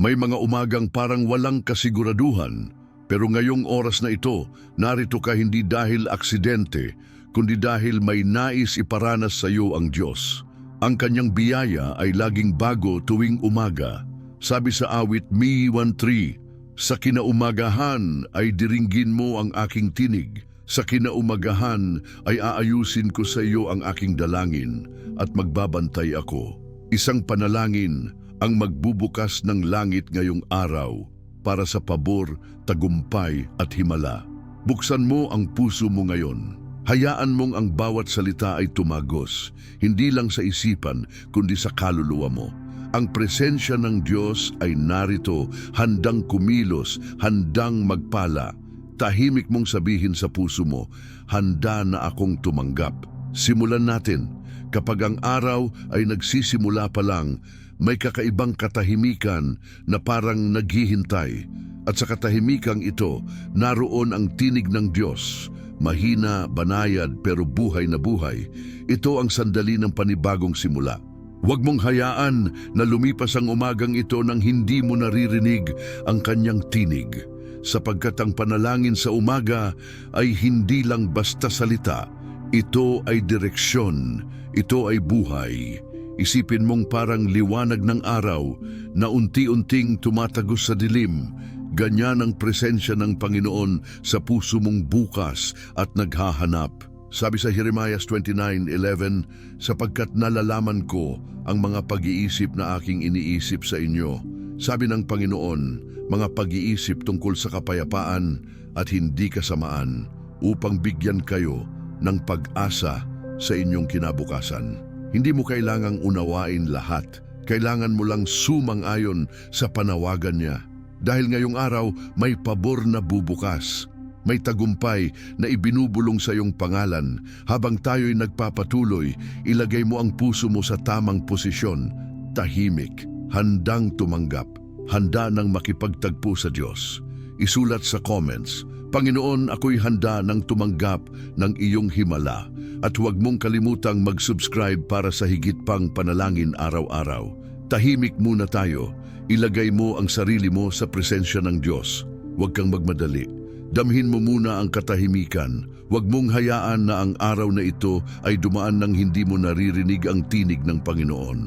May mga umagang parang walang kasiguraduhan, pero ngayong oras na ito, narito ka hindi dahil aksidente, kundi dahil may nais iparanas sa iyo ang Diyos. Ang kanyang biyaya ay laging bago tuwing umaga. Sabi sa awit Mi 1.3, Sa kinaumagahan ay diringgin mo ang aking tinig. Sa kinaumagahan ay aayusin ko sa iyo ang aking dalangin at magbabantay ako. Isang panalangin ang magbubukas ng langit ngayong araw para sa pabor, tagumpay at himala. Buksan mo ang puso mo ngayon. Hayaan mong ang bawat salita ay tumagos, hindi lang sa isipan kundi sa kaluluwa mo. Ang presensya ng Diyos ay narito, handang kumilos, handang magpala. Tahimik mong sabihin sa puso mo, handa na akong tumanggap. Simulan natin. Kapag ang araw ay nagsisimula pa lang, may kakaibang katahimikan na parang naghihintay. At sa katahimikang ito, naroon ang tinig ng Diyos. Mahina, banayad, pero buhay na buhay. Ito ang sandali ng panibagong simula. Huwag mong hayaan na lumipas ang umagang ito nang hindi mo naririnig ang kanyang tinig. Sapagkat ang panalangin sa umaga ay hindi lang basta salita. Ito ay direksyon, ito ay buhay. Isipin mong parang liwanag ng araw na unti-unting tumatagos sa dilim. Ganyan ang presensya ng Panginoon sa puso mong bukas at naghahanap. Sabi sa Jeremiah 29.11, sapagkat nalalaman ko ang mga pag-iisip na aking iniisip sa inyo. Sabi ng Panginoon, mga pag-iisip tungkol sa kapayapaan at hindi kasamaan upang bigyan kayo ng pag-asa sa inyong kinabukasan. Hindi mo kailangang unawain lahat. Kailangan mo lang sumang-ayon sa panawagan niya. Dahil ngayong araw may pabor na bubukas. May tagumpay na ibinubulong sa iyong pangalan. Habang tayo'y nagpapatuloy, ilagay mo ang puso mo sa tamang posisyon. Tahimik, handang tumanggap, handa ng makipagtagpo sa Diyos. Isulat sa comments, Panginoon, ako'y handa ng tumanggap ng iyong himala at huwag mong kalimutang mag-subscribe para sa higit pang panalangin araw-araw. Tahimik muna tayo. Ilagay mo ang sarili mo sa presensya ng Diyos. Huwag kang magmadali. Damhin mo muna ang katahimikan. Huwag mong hayaan na ang araw na ito ay dumaan nang hindi mo naririnig ang tinig ng Panginoon.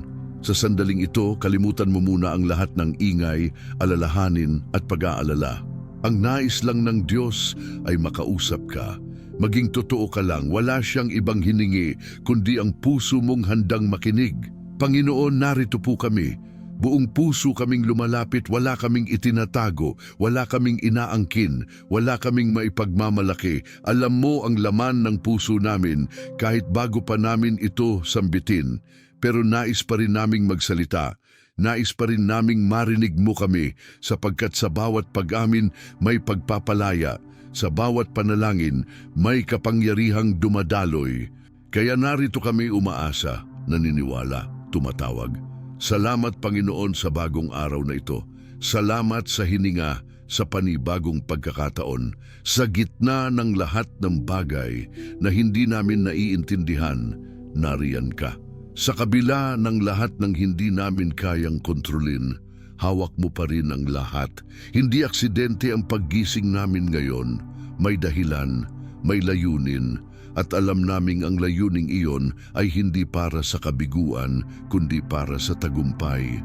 Sa sandaling ito, kalimutan mo muna ang lahat ng ingay, alalahanin at pag-aalala. Ang nais lang ng Diyos ay makausap ka. Maging totoo ka lang, wala siyang ibang hiningi kundi ang puso mong handang makinig. Panginoon, narito po kami. Buong puso kaming lumalapit, wala kaming itinatago, wala kaming inaangkin, wala kaming maipagmamalaki. Alam mo ang laman ng puso namin kahit bago pa namin ito sambitin. Pero nais pa rin naming magsalita. Nais pa rin naming marinig mo kami sapagkat sa bawat pag-amin may pagpapalaya. Sa bawat panalangin may kapangyarihang dumadaloy. Kaya narito kami umaasa, naniniwala, tumatawag. Salamat Panginoon sa bagong araw na ito. Salamat sa hininga sa panibagong pagkakataon. Sa gitna ng lahat ng bagay na hindi namin naiintindihan, nariyan ka. Sa kabila ng lahat ng hindi namin kayang kontrolin, hawak mo pa rin ang lahat. Hindi aksidente ang paggising namin ngayon. May dahilan, may layunin, at alam naming ang layuning iyon ay hindi para sa kabiguan, kundi para sa tagumpay.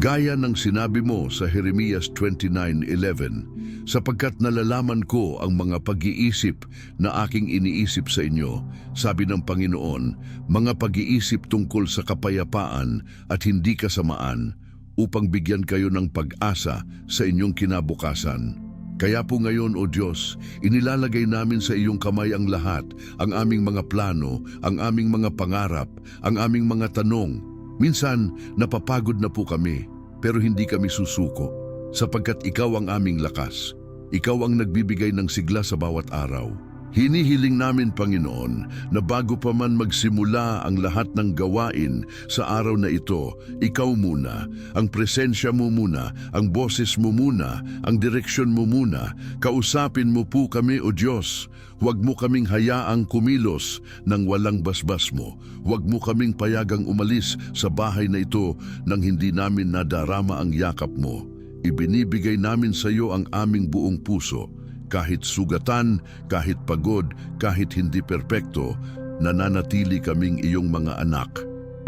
Gaya ng sinabi mo sa Jeremias 29.11, sapagkat nalalaman ko ang mga pag-iisip na aking iniisip sa inyo, sabi ng Panginoon, mga pag-iisip tungkol sa kapayapaan at hindi kasamaan, upang bigyan kayo ng pag-asa sa inyong kinabukasan. Kaya po ngayon, O Diyos, inilalagay namin sa iyong kamay ang lahat, ang aming mga plano, ang aming mga pangarap, ang aming mga tanong. Minsan, napapagod na po kami, pero hindi kami susuko, sapagkat ikaw ang aming lakas. Ikaw ang nagbibigay ng sigla sa bawat araw. Hinihiling namin, Panginoon, na bago pa man magsimula ang lahat ng gawain sa araw na ito, ikaw muna, ang presensya mo muna, ang boses mo muna, ang direksyon mo muna, kausapin mo po kami, O Diyos. Huwag mo kaming hayaang kumilos ng walang basbas mo. Huwag mo kaming payagang umalis sa bahay na ito nang hindi namin nadarama ang yakap mo. ibinibigay namin sa iyo ang aming buong puso. Kahit sugatan, kahit pagod, kahit hindi perpekto, nananatili kaming iyong mga anak.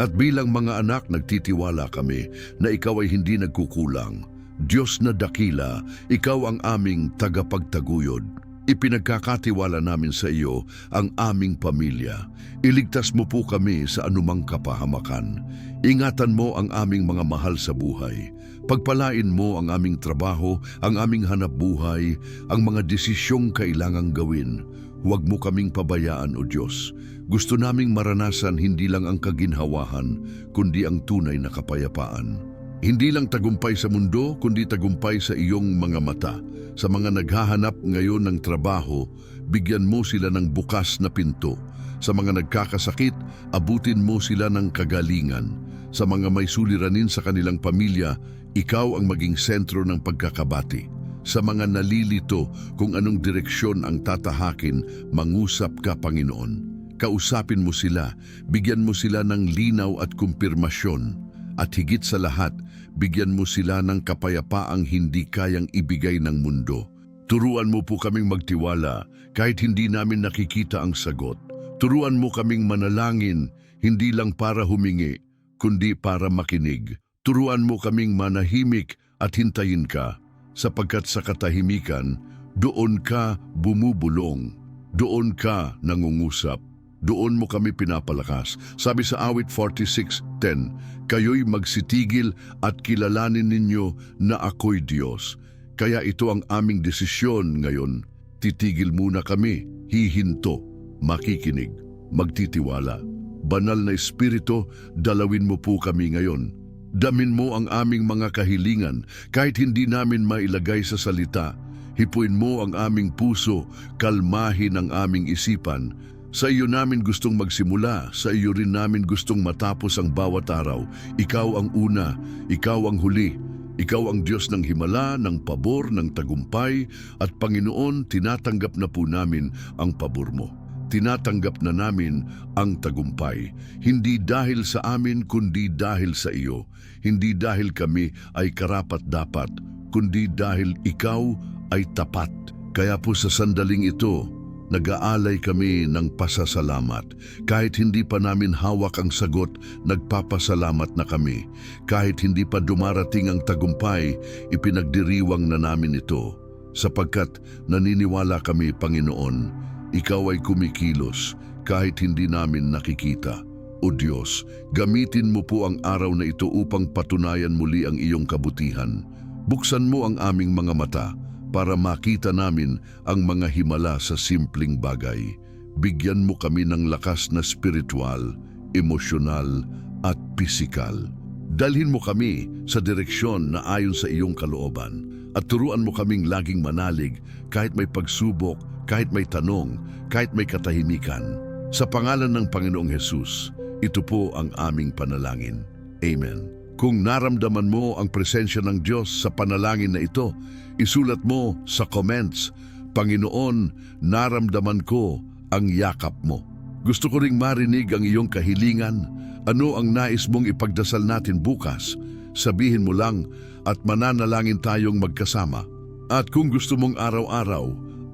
At bilang mga anak, nagtitiwala kami na ikaw ay hindi nagkukulang. Diyos na dakila, ikaw ang aming tagapagtaguyod. Ipinagkakatiwala namin sa iyo ang aming pamilya. Iligtas mo po kami sa anumang kapahamakan. Ingatan mo ang aming mga mahal sa buhay. Pagpalain mo ang aming trabaho, ang aming hanap buhay, ang mga desisyong kailangang gawin. Huwag mo kaming pabayaan, O Diyos. Gusto naming maranasan hindi lang ang kaginhawahan, kundi ang tunay na kapayapaan. Hindi lang tagumpay sa mundo, kundi tagumpay sa iyong mga mata. Sa mga naghahanap ngayon ng trabaho, bigyan mo sila ng bukas na pinto. Sa mga nagkakasakit, abutin mo sila ng kagalingan. Sa mga may suliranin sa kanilang pamilya, ikaw ang maging sentro ng pagkakabati. Sa mga nalilito kung anong direksyon ang tatahakin, mangusap ka, Panginoon. Kausapin mo sila, bigyan mo sila ng linaw at kumpirmasyon. At higit sa lahat, bigyan mo sila ng kapayapaang hindi kayang ibigay ng mundo. Turuan mo po kaming magtiwala kahit hindi namin nakikita ang sagot. Turuan mo kaming manalangin, hindi lang para humingi, kundi para makinig. Turuan mo kaming manahimik at hintayin ka, sapagkat sa katahimikan, doon ka bumubulong, doon ka nangungusap. Doon mo kami pinapalakas. Sabi sa awit 46.10, Kayo'y magsitigil at kilalanin ninyo na ako'y Diyos. Kaya ito ang aming desisyon ngayon. Titigil muna kami, hihinto, makikinig, magtitiwala. Banal na Espiritu, dalawin mo po kami ngayon. Damin mo ang aming mga kahilingan kahit hindi namin mailagay sa salita. Hipuin mo ang aming puso, kalmahin ang aming isipan. Sa iyo namin gustong magsimula, sa iyo rin namin gustong matapos ang bawat araw. Ikaw ang una, ikaw ang huli. Ikaw ang Diyos ng himala, ng pabor, ng tagumpay, at Panginoon, tinatanggap na po namin ang pabor mo. Tinatanggap na namin ang tagumpay. Hindi dahil sa amin, kundi dahil sa iyo. Hindi dahil kami ay karapat-dapat, kundi dahil ikaw ay tapat. Kaya po sa sandaling ito, nag-aalay kami ng pasasalamat. Kahit hindi pa namin hawak ang sagot, nagpapasalamat na kami. Kahit hindi pa dumarating ang tagumpay, ipinagdiriwang na namin ito. Sapagkat naniniwala kami, Panginoon, ikaw ay kumikilos kahit hindi namin nakikita. O Diyos, gamitin mo po ang araw na ito upang patunayan muli ang iyong kabutihan. Buksan mo ang aming mga mata para makita namin ang mga himala sa simpleng bagay. Bigyan mo kami ng lakas na spiritual, emosyonal at pisikal. Dalhin mo kami sa direksyon na ayon sa iyong kalooban at turuan mo kaming laging manalig kahit may pagsubok, kahit may tanong, kahit may katahimikan. Sa pangalan ng Panginoong Hesus, ito po ang aming panalangin. Amen. Kung naramdaman mo ang presensya ng Diyos sa panalangin na ito, isulat mo sa comments, Panginoon, naramdaman ko ang yakap mo. Gusto ko ring marinig ang iyong kahilingan. Ano ang nais mong ipagdasal natin bukas? Sabihin mo lang at mananalangin tayong magkasama. At kung gusto mong araw-araw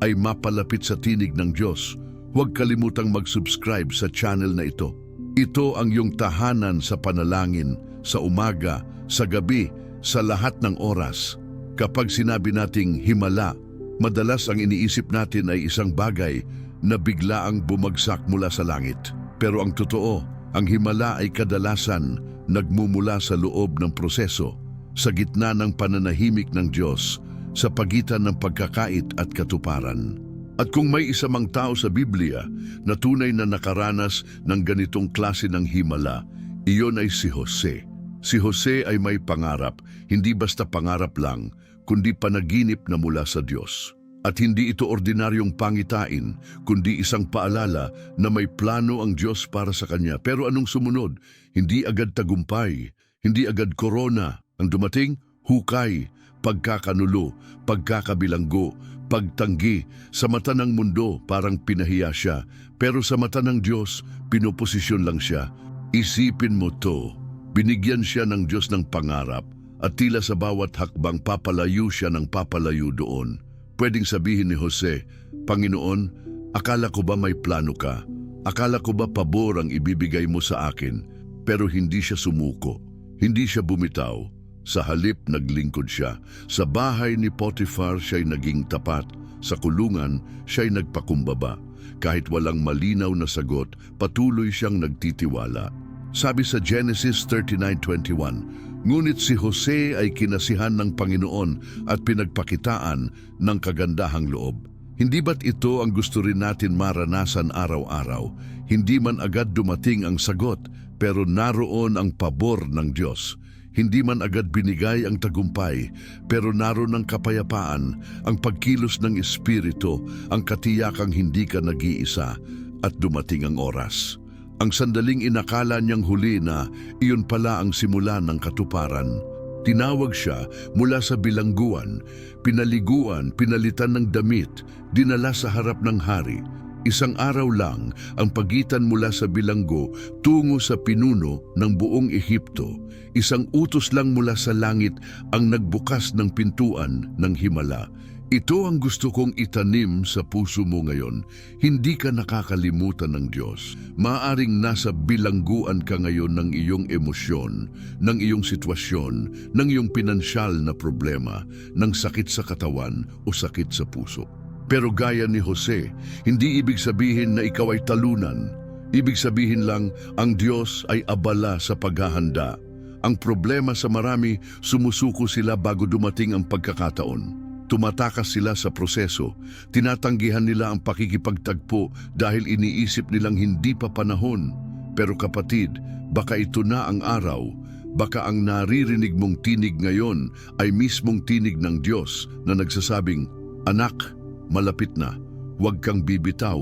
ay mapalapit sa tinig ng Diyos, huwag kalimutang mag-subscribe sa channel na ito. Ito ang iyong tahanan sa panalangin, sa umaga, sa gabi, sa lahat ng oras. Kapag sinabi nating himala, madalas ang iniisip natin ay isang bagay na bigla ang bumagsak mula sa langit. Pero ang totoo, ang himala ay kadalasan nagmumula sa loob ng proseso, sa gitna ng pananahimik ng Diyos, sa pagitan ng pagkakait at katuparan. At kung may isa mang tao sa Biblia na tunay na nakaranas ng ganitong klase ng himala, iyon ay si Jose. Si Jose ay may pangarap, hindi basta pangarap lang, kundi panaginip na mula sa Diyos. At hindi ito ordinaryong pangitain, kundi isang paalala na may plano ang Diyos para sa kanya. Pero anong sumunod? Hindi agad tagumpay, hindi agad korona. Ang dumating, hukay, pagkakanulo, pagkakabilanggo, pagtanggi. Sa mata ng mundo, parang pinahiya siya. Pero sa mata ng Diyos, pinoposisyon lang siya. Isipin mo to, binigyan siya ng Diyos ng pangarap At tila sa bawat hakbang papalayo siya ng papalayo doon. Pwedeng sabihin ni Jose, Panginoon, akala ko ba may plano ka? Akala ko ba pabor ang ibibigay mo sa akin? Pero hindi siya sumuko. Hindi siya bumitaw. Sa halip naglingkod siya. Sa bahay ni Potiphar siya'y naging tapat. Sa kulungan siya'y nagpakumbaba. Kahit walang malinaw na sagot, patuloy siyang nagtitiwala. Sabi sa Genesis 39.21, Ngunit si Jose ay kinasihan ng Panginoon at pinagpakitaan ng kagandahang loob. Hindi ba't ito ang gusto rin natin maranasan araw-araw? Hindi man agad dumating ang sagot, pero naroon ang pabor ng Diyos. Hindi man agad binigay ang tagumpay, pero naroon ang kapayapaan, ang pagkilos ng Espiritu, ang katiyakang hindi ka nag-iisa, at dumating ang oras. Ang sandaling inakala niyang huli na iyon pala ang simula ng katuparan. Tinawag siya mula sa bilangguan, pinaliguan, pinalitan ng damit, dinala sa harap ng hari. Isang araw lang ang pagitan mula sa bilanggo tungo sa pinuno ng buong Ehipto. Isang utos lang mula sa langit ang nagbukas ng pintuan ng himala. Ito ang gusto kong itanim sa puso mo ngayon. Hindi ka nakakalimutan ng Diyos. Maaring nasa bilangguan ka ngayon ng iyong emosyon, ng iyong sitwasyon, ng iyong pinansyal na problema, ng sakit sa katawan o sakit sa puso. Pero gaya ni Jose, hindi ibig sabihin na ikaw ay talunan. Ibig sabihin lang, ang Diyos ay abala sa paghahanda. Ang problema sa marami, sumusuko sila bago dumating ang pagkakataon. Tumatakas sila sa proseso, tinatanggihan nila ang pakikipagtagpo dahil iniisip nilang hindi pa panahon. Pero kapatid, baka ito na ang araw, baka ang naririnig mong tinig ngayon ay mismong tinig ng Diyos na nagsasabing, Anak, malapit na, huwag kang bibitaw.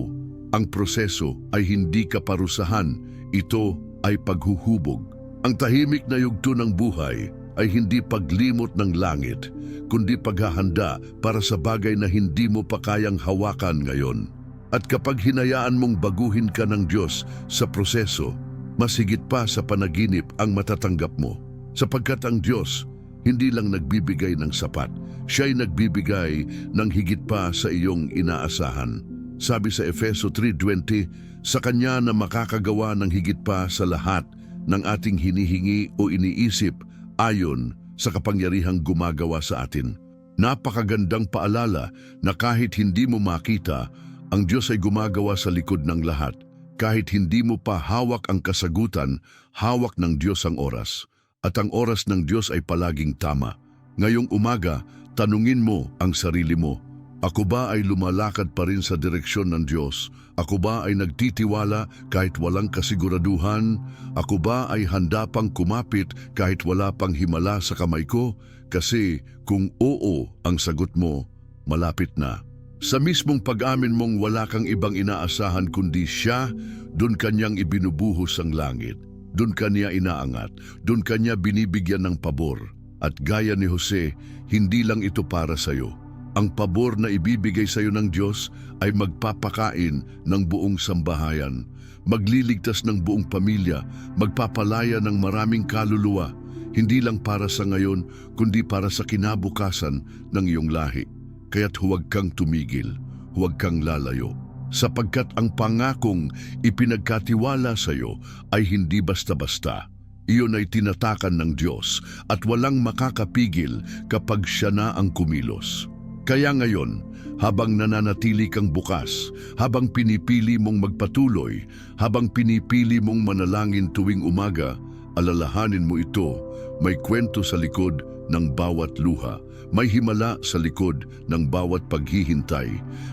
Ang proseso ay hindi ka parusahan, ito ay paghuhubog. Ang tahimik na yugto ng buhay ay hindi paglimot ng langit, kundi paghahanda para sa bagay na hindi mo pa kayang hawakan ngayon. At kapag hinayaan mong baguhin ka ng Diyos sa proseso, mas higit pa sa panaginip ang matatanggap mo. Sapagkat ang Diyos hindi lang nagbibigay ng sapat, siya'y nagbibigay ng higit pa sa iyong inaasahan. Sabi sa Efeso 3.20, sa Kanya na makakagawa ng higit pa sa lahat ng ating hinihingi o iniisip ayon sa kapangyarihang gumagawa sa atin. Napakagandang paalala na kahit hindi mo makita, ang Diyos ay gumagawa sa likod ng lahat. Kahit hindi mo pa hawak ang kasagutan, hawak ng Diyos ang oras. At ang oras ng Diyos ay palaging tama. Ngayong umaga, tanungin mo ang sarili mo, ako ba ay lumalakad pa rin sa direksyon ng Diyos? Ako ba ay nagtitiwala kahit walang kasiguraduhan? Ako ba ay handa pang kumapit kahit wala pang himala sa kamay ko? Kasi kung oo ang sagot mo, malapit na. Sa mismong pag-amin mong wala kang ibang inaasahan kundi siya, doon kanyang ibinubuhos ang langit. Doon kanya inaangat, doon kanya binibigyan ng pabor. At gaya ni Jose, hindi lang ito para sa iyo ang pabor na ibibigay sa iyo ng Diyos ay magpapakain ng buong sambahayan, magliligtas ng buong pamilya, magpapalaya ng maraming kaluluwa, hindi lang para sa ngayon, kundi para sa kinabukasan ng iyong lahi. Kaya't huwag kang tumigil, huwag kang lalayo. Sapagkat ang pangakong ipinagkatiwala sa iyo ay hindi basta-basta. Iyon ay tinatakan ng Diyos at walang makakapigil kapag siya na ang kumilos. Kaya ngayon, habang nananatili kang bukas, habang pinipili mong magpatuloy, habang pinipili mong manalangin tuwing umaga, alalahanin mo ito, may kwento sa likod ng bawat luha, may himala sa likod ng bawat paghihintay,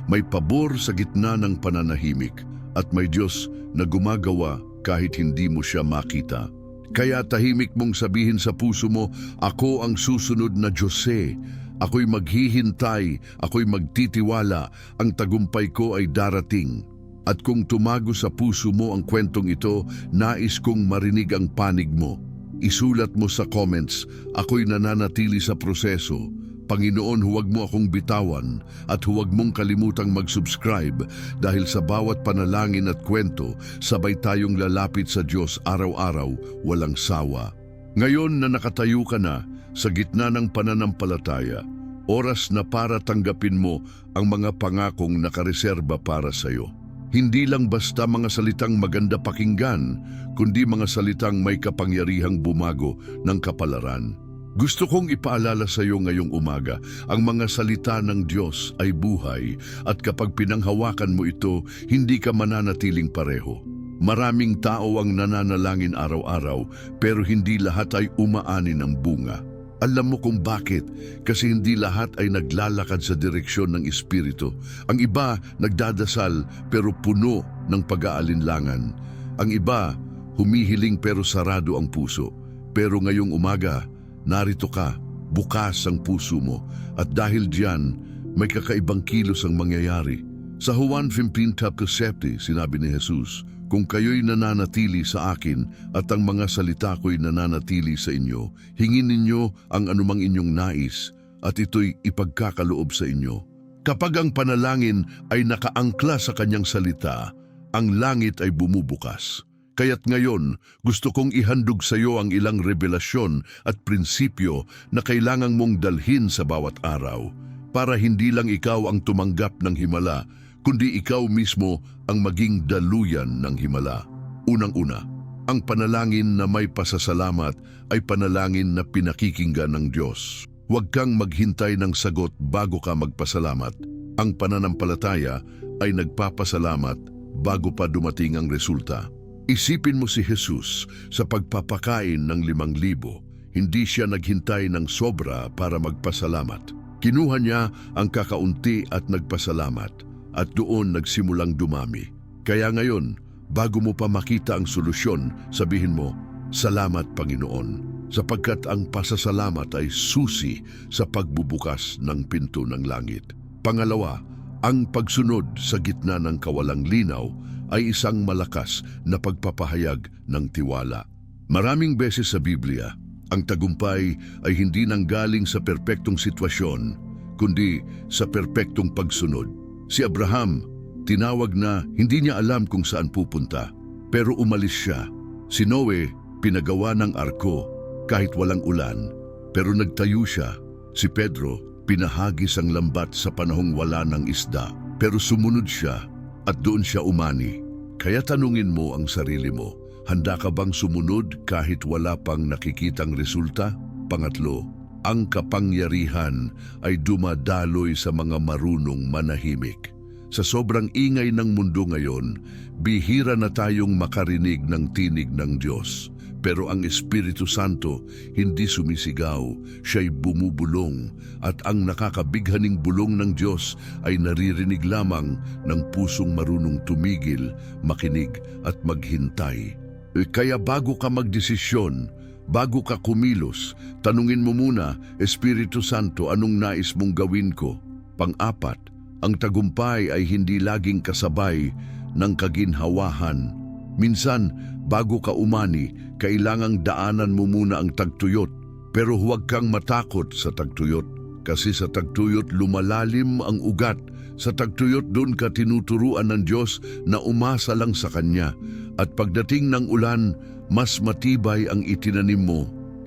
may pabor sa gitna ng pananahimik, at may Diyos na gumagawa kahit hindi mo siya makita. Kaya tahimik mong sabihin sa puso mo, ako ang susunod na Diyose, Ako'y maghihintay, ako'y magtitiwala, ang tagumpay ko ay darating. At kung tumago sa puso mo ang kwentong ito, nais kong marinig ang panig mo. Isulat mo sa comments, ako'y nananatili sa proseso. Panginoon, huwag mo akong bitawan at huwag mong kalimutang mag-subscribe dahil sa bawat panalangin at kwento, sabay tayong lalapit sa Diyos araw-araw, walang sawa. Ngayon na nakatayo ka na, sa gitna ng pananampalataya, oras na para tanggapin mo ang mga pangakong nakareserba para sa iyo. Hindi lang basta mga salitang maganda pakinggan, kundi mga salitang may kapangyarihang bumago ng kapalaran. Gusto kong ipaalala sa iyo ngayong umaga, ang mga salita ng Diyos ay buhay at kapag pinanghawakan mo ito, hindi ka mananatiling pareho. Maraming tao ang nananalangin araw-araw pero hindi lahat ay umaani ng bunga. Alam mo kung bakit? Kasi hindi lahat ay naglalakad sa direksyon ng Espiritu. Ang iba nagdadasal pero puno ng pag-aalinlangan. Ang iba humihiling pero sarado ang puso. Pero ngayong umaga, narito ka, bukas ang puso mo. At dahil diyan, may kakaibang kilos ang mangyayari. Sa Juan 15 chapter 7, sinabi ni Jesus, Kung kayo'y nananatili sa akin at ang mga salita ko'y nananatili sa inyo, hingin ninyo ang anumang inyong nais at ito'y ipagkakaloob sa inyo. Kapag ang panalangin ay nakaangkla sa kanyang salita, ang langit ay bumubukas. Kaya't ngayon, gusto kong ihandog sa iyo ang ilang revelasyon at prinsipyo na kailangang mong dalhin sa bawat araw para hindi lang ikaw ang tumanggap ng himala, kundi ikaw mismo ang maging daluyan ng himala. Unang-una, ang panalangin na may pasasalamat ay panalangin na pinakikinggan ng Diyos. Huwag kang maghintay ng sagot bago ka magpasalamat. Ang pananampalataya ay nagpapasalamat bago pa dumating ang resulta. Isipin mo si Jesus sa pagpapakain ng limang libo. Hindi siya naghintay ng sobra para magpasalamat. Kinuha niya ang kakaunti at nagpasalamat at doon nagsimulang dumami. Kaya ngayon, bago mo pa makita ang solusyon, sabihin mo, Salamat Panginoon, sapagkat ang pasasalamat ay susi sa pagbubukas ng pinto ng langit. Pangalawa, ang pagsunod sa gitna ng kawalang linaw ay isang malakas na pagpapahayag ng tiwala. Maraming beses sa Biblia, ang tagumpay ay hindi nanggaling sa perpektong sitwasyon, kundi sa perpektong pagsunod. Si Abraham, tinawag na hindi niya alam kung saan pupunta, pero umalis siya. Si Noe, pinagawa ng arko kahit walang ulan, pero nagtayo siya. Si Pedro, pinahagis ang lambat sa panahong wala ng isda, pero sumunod siya at doon siya umani. Kaya tanungin mo ang sarili mo, handa ka bang sumunod kahit wala pang nakikitang resulta? Pangatlo, ang kapangyarihan ay dumadaloy sa mga marunong manahimik. Sa sobrang ingay ng mundo ngayon, bihira na tayong makarinig ng tinig ng Diyos. Pero ang Espiritu Santo hindi sumisigaw, siya'y bumubulong at ang nakakabighaning bulong ng Diyos ay naririnig lamang ng pusong marunong tumigil, makinig at maghintay. Eh, Kaya bago ka magdesisyon, bago ka kumilos, tanungin mo muna, Espiritu Santo, anong nais mong gawin ko? Pang-apat, ang tagumpay ay hindi laging kasabay ng kaginhawahan. Minsan, bago ka umani, kailangang daanan mo muna ang tagtuyot. Pero huwag kang matakot sa tagtuyot. Kasi sa tagtuyot lumalalim ang ugat. Sa tagtuyot doon ka tinuturuan ng Diyos na umasa lang sa Kanya. At pagdating ng ulan, mas matibay ang itinanim mo.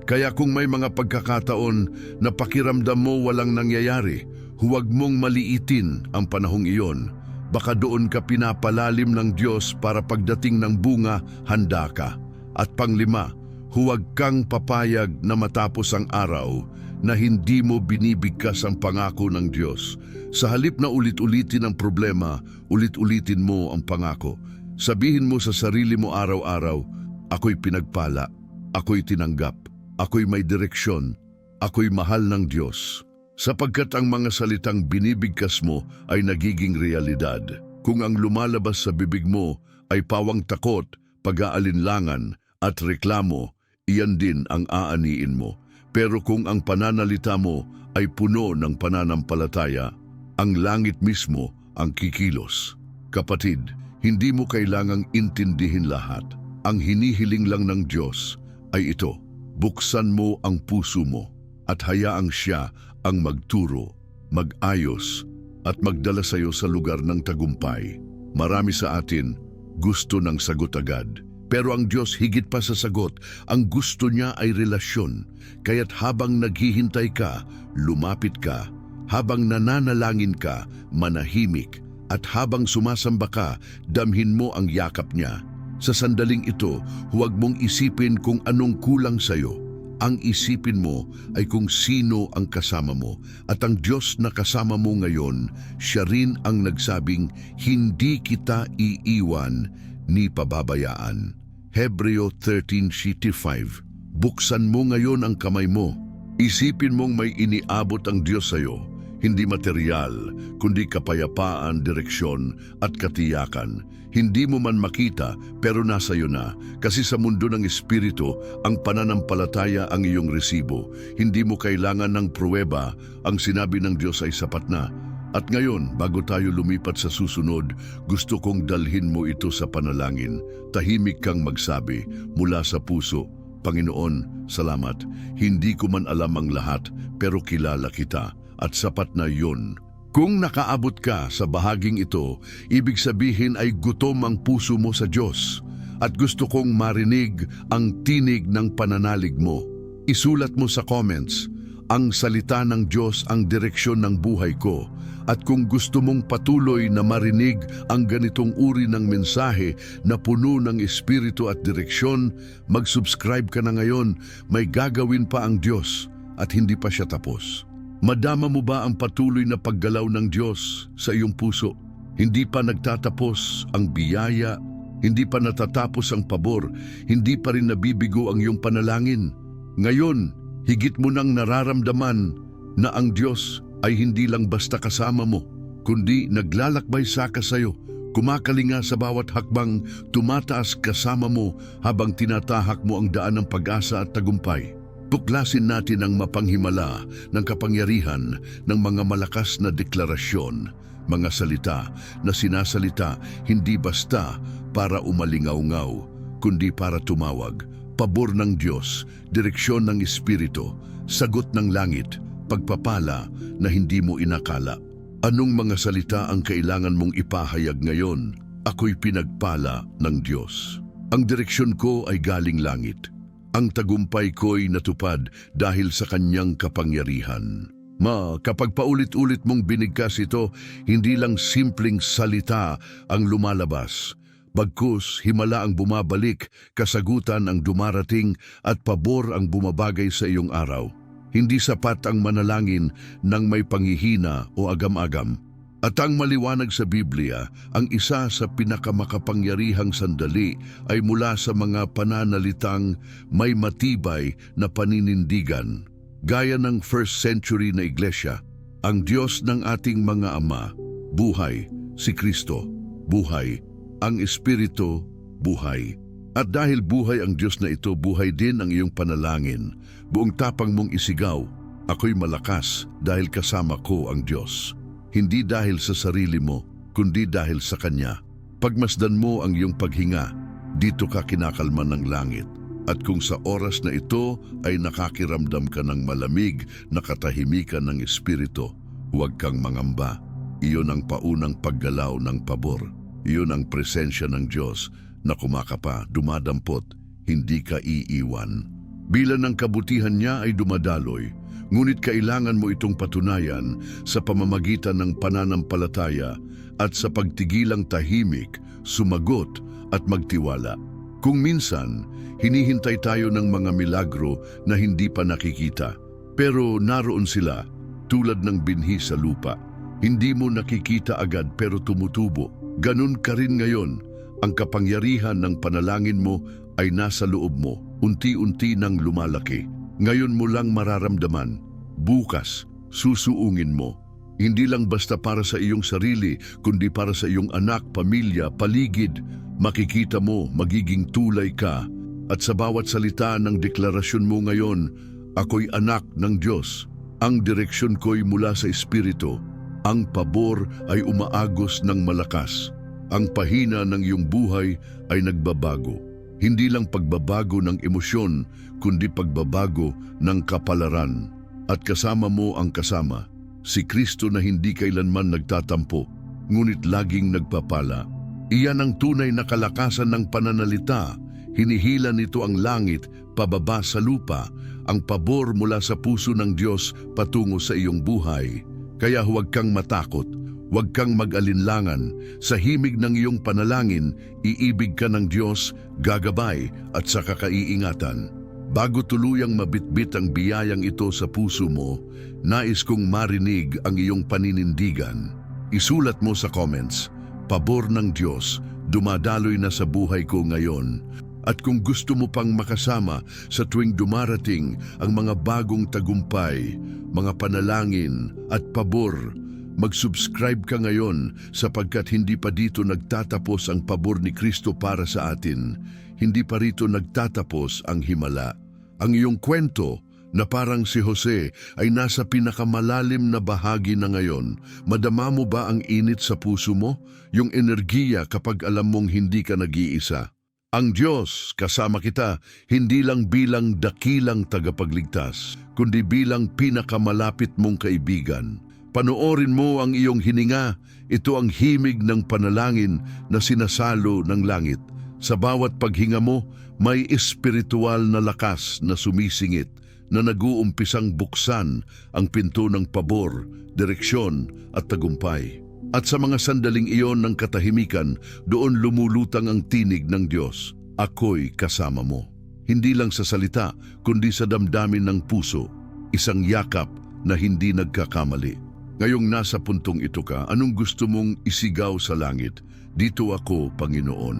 Kaya kung may mga pagkakataon na pakiramdam mo walang nangyayari, huwag mong maliitin ang panahong iyon. Baka doon ka pinapalalim ng Diyos para pagdating ng bunga, handa ka. At panglima, huwag kang papayag na matapos ang araw na hindi mo binibigkas ang pangako ng Diyos. Sa halip na ulit-ulitin ang problema, ulit-ulitin mo ang pangako. Sabihin mo sa sarili mo araw-araw, ako'y pinagpala, ako'y tinanggap, ako'y may direksyon, ako'y mahal ng Diyos. Sapagkat ang mga salitang binibigkas mo ay nagiging realidad. Kung ang lumalabas sa bibig mo ay pawang takot, pag-aalinlangan at reklamo, iyan din ang aaniin mo. Pero kung ang pananalita mo ay puno ng pananampalataya, ang langit mismo ang kikilos. Kapatid, hindi mo kailangang intindihin lahat. Ang hinihiling lang ng Diyos ay ito. Buksan mo ang puso mo at hayaang siya ang magturo, mag-ayos at magdala sa iyo sa lugar ng tagumpay. Marami sa atin gusto ng sagot agad. Pero ang Diyos higit pa sa sagot, ang gusto niya ay relasyon. Kaya't habang naghihintay ka, lumapit ka. Habang nananalangin ka, manahimik. At habang sumasamba ka, damhin mo ang yakap niya. Sa sandaling ito, huwag mong isipin kung anong kulang sa'yo. Ang isipin mo ay kung sino ang kasama mo. At ang Diyos na kasama mo ngayon, siya rin ang nagsabing, hindi kita iiwan ni pababayaan. Hebreo 13.5 Buksan mo ngayon ang kamay mo. Isipin mong may iniabot ang Diyos sa'yo, hindi material, kundi kapayapaan, direksyon at katiyakan. Hindi mo man makita pero nasa iyo na kasi sa mundo ng Espiritu ang pananampalataya ang iyong resibo. Hindi mo kailangan ng pruweba, ang sinabi ng Diyos ay sapat na. At ngayon, bago tayo lumipat sa susunod, gusto kong dalhin mo ito sa panalangin. Tahimik kang magsabi mula sa puso, Panginoon, salamat. Hindi ko man alam ang lahat, pero kilala kita at sapat na yun. Kung nakaabot ka sa bahaging ito, ibig sabihin ay gutom ang puso mo sa Diyos at gusto kong marinig ang tinig ng pananalig mo. Isulat mo sa comments, ang salita ng Diyos ang direksyon ng buhay ko at kung gusto mong patuloy na marinig ang ganitong uri ng mensahe na puno ng espiritu at direksyon, mag-subscribe ka na ngayon, may gagawin pa ang Diyos at hindi pa siya tapos. Madama mo ba ang patuloy na paggalaw ng Diyos sa iyong puso? Hindi pa nagtatapos ang biyaya, hindi pa natatapos ang pabor, hindi pa rin nabibigo ang iyong panalangin. Ngayon, higit mo nang nararamdaman na ang Diyos ay hindi lang basta kasama mo, kundi naglalakbay saka sa iyo, kumakalinga sa bawat hakbang, tumataas kasama mo habang tinatahak mo ang daan ng pag-asa at tagumpay. Tuklasin natin ang mapanghimala ng kapangyarihan ng mga malakas na deklarasyon, mga salita na sinasalita hindi basta para umalingaw-ngaw, kundi para tumawag, pabor ng Diyos, direksyon ng Espiritu, sagot ng langit, pagpapala na hindi mo inakala. Anong mga salita ang kailangan mong ipahayag ngayon? Ako'y pinagpala ng Diyos. Ang direksyon ko ay galing langit. Ang tagumpay ko'y natupad dahil sa kanyang kapangyarihan. Ma, kapag paulit-ulit mong binigkas ito, hindi lang simpleng salita ang lumalabas. Bagkus, himala ang bumabalik, kasagutan ang dumarating at pabor ang bumabagay sa iyong araw. Hindi sapat ang manalangin ng may panghihina o agam-agam. At ang maliwanag sa Biblia, ang isa sa pinakamakapangyarihang sandali ay mula sa mga pananalitang may matibay na paninindigan. Gaya ng first century na iglesia, ang Diyos ng ating mga ama, buhay, si Kristo, buhay, ang Espiritu, buhay. At dahil buhay ang Diyos na ito, buhay din ang iyong panalangin. Buong tapang mong isigaw, ako'y malakas dahil kasama ko ang Diyos. Hindi dahil sa sarili mo, kundi dahil sa Kanya. Pagmasdan mo ang iyong paghinga, dito ka kinakalma ng langit. At kung sa oras na ito ay nakakiramdam ka ng malamig na katahimikan ng Espiritu, huwag kang mangamba. Iyon ang paunang paggalaw ng pabor. Iyon ang presensya ng Diyos na kumakapa, dumadampot, hindi ka iiwan. Bilan ng kabutihan niya ay dumadaloy, ngunit kailangan mo itong patunayan sa pamamagitan ng pananampalataya at sa pagtigilang tahimik, sumagot at magtiwala. Kung minsan, hinihintay tayo ng mga milagro na hindi pa nakikita, pero naroon sila tulad ng binhi sa lupa. Hindi mo nakikita agad pero tumutubo. Ganun ka rin ngayon. Ang kapangyarihan ng panalangin mo ay nasa loob mo, unti-unti nang lumalaki. Ngayon mo lang mararamdaman, bukas, susuungin mo. Hindi lang basta para sa iyong sarili, kundi para sa iyong anak, pamilya, paligid. Makikita mo, magiging tulay ka. At sa bawat salita ng deklarasyon mo ngayon, ako'y anak ng Diyos. Ang direksyon ko'y mula sa Espiritu. Ang pabor ay umaagos ng malakas. Ang pahina ng iyong buhay ay nagbabago. Hindi lang pagbabago ng emosyon, kundi pagbabago ng kapalaran. At kasama mo ang kasama, si Kristo na hindi kailanman nagtatampo, ngunit laging nagpapala. Iyan ang tunay na kalakasan ng pananalita, Hinihila nito ang langit pababa sa lupa, ang pabor mula sa puso ng Diyos patungo sa iyong buhay. Kaya huwag kang matakot, huwag kang mag-alinlangan. Sa himig ng iyong panalangin, iibig ka ng Diyos, gagabay at sa kakaiingatan. Bago tuluyang mabitbit ang biyayang ito sa puso mo, nais kong marinig ang iyong paninindigan. Isulat mo sa comments, Pabor ng Diyos, dumadaloy na sa buhay ko ngayon. At kung gusto mo pang makasama sa tuwing dumarating ang mga bagong tagumpay, mga panalangin at pabor, mag-subscribe ka ngayon sapagkat hindi pa dito nagtatapos ang pabor ni Kristo para sa atin. Hindi pa rito nagtatapos ang himala. Ang iyong kwento na parang si Jose ay nasa pinakamalalim na bahagi na ngayon. Madama mo ba ang init sa puso mo? Yung enerhiya kapag alam mong hindi ka nag-iisa? Ang Diyos kasama kita hindi lang bilang dakilang tagapagligtas, kundi bilang pinakamalapit mong kaibigan. Panoorin mo ang iyong hininga, ito ang himig ng panalangin na sinasalo ng langit. Sa bawat paghinga mo, may espiritual na lakas na sumisingit na nag-uumpisang buksan ang pinto ng pabor, direksyon at tagumpay. At sa mga sandaling iyon ng katahimikan, doon lumulutang ang tinig ng Diyos, Ako'y kasama mo. Hindi lang sa salita, kundi sa damdamin ng puso, isang yakap na hindi nagkakamali. Ngayong nasa puntong ito ka, anong gusto mong isigaw sa langit? Dito ako, Panginoon.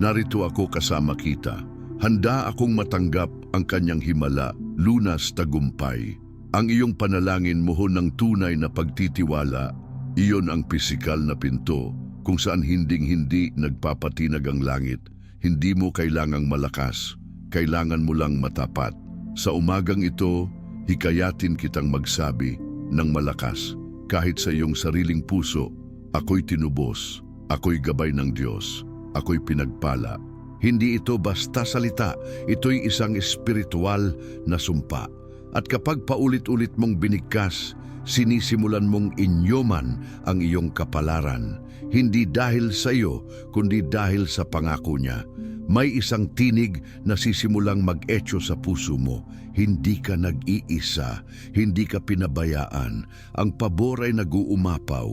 Narito ako kasama kita. Handa akong matanggap ang kanyang himala, lunas tagumpay. Ang iyong panalangin muhon ng tunay na pagtitiwala iyon ang pisikal na pinto kung saan hinding-hindi nagpapatinag ang langit. Hindi mo kailangang malakas, kailangan mo lang matapat. Sa umagang ito, hikayatin kitang magsabi ng malakas. Kahit sa iyong sariling puso, ako'y tinubos, ako'y gabay ng Diyos, ako'y pinagpala. Hindi ito basta salita, ito'y isang espiritual na sumpa. At kapag paulit-ulit mong binigkas, sinisimulan mong inyoman ang iyong kapalaran, hindi dahil sa iyo, kundi dahil sa pangako niya. May isang tinig na sisimulang mag-etyo sa puso mo. Hindi ka nag-iisa, hindi ka pinabayaan. Ang pabor ay nag-uumapaw,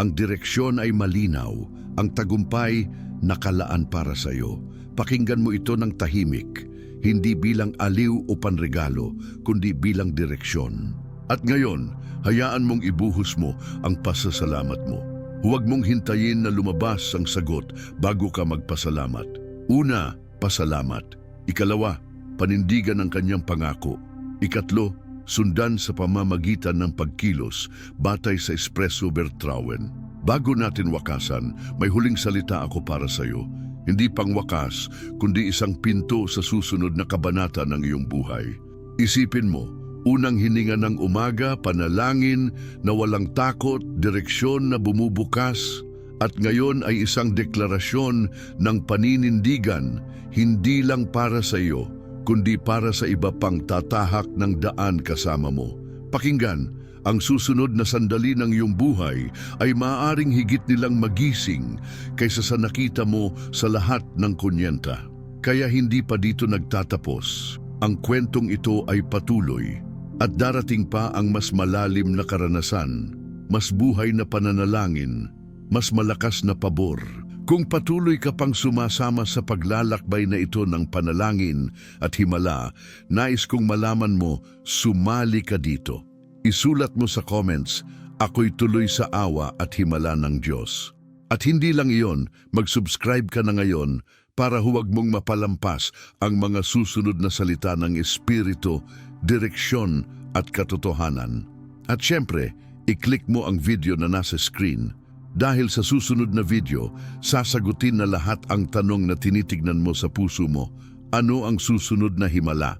ang direksyon ay malinaw, ang tagumpay nakalaan para sa iyo. Pakinggan mo ito ng tahimik, hindi bilang aliw o panregalo, kundi bilang direksyon. At ngayon, hayaan mong ibuhos mo ang pasasalamat mo. Huwag mong hintayin na lumabas ang sagot bago ka magpasalamat. Una, pasalamat. Ikalawa, panindigan ng kanyang pangako. Ikatlo, sundan sa pamamagitan ng pagkilos batay sa Espresso Bertrauen. Bago natin wakasan, may huling salita ako para sa iyo. Hindi pang wakas, kundi isang pinto sa susunod na kabanata ng iyong buhay. Isipin mo, Unang hininga ng umaga, panalangin na walang takot, direksyon na bumubukas, at ngayon ay isang deklarasyon ng paninindigan, hindi lang para sa iyo, kundi para sa iba pang tatahak ng daan kasama mo. Pakinggan, ang susunod na sandali ng iyong buhay ay maaaring higit nilang magising kaysa sa nakita mo sa lahat ng kunyenta. Kaya hindi pa dito nagtatapos. Ang kwentong ito ay patuloy at darating pa ang mas malalim na karanasan, mas buhay na pananalangin, mas malakas na pabor. Kung patuloy ka pang sumasama sa paglalakbay na ito ng panalangin at himala, nais kong malaman mo, sumali ka dito. Isulat mo sa comments, ako'y tuloy sa awa at himala ng Diyos. At hindi lang iyon, mag-subscribe ka na ngayon para huwag mong mapalampas ang mga susunod na salita ng Espiritu direksyon at katotohanan. At syempre, i-click mo ang video na nasa screen. Dahil sa susunod na video, sasagutin na lahat ang tanong na tinitignan mo sa puso mo. Ano ang susunod na himala?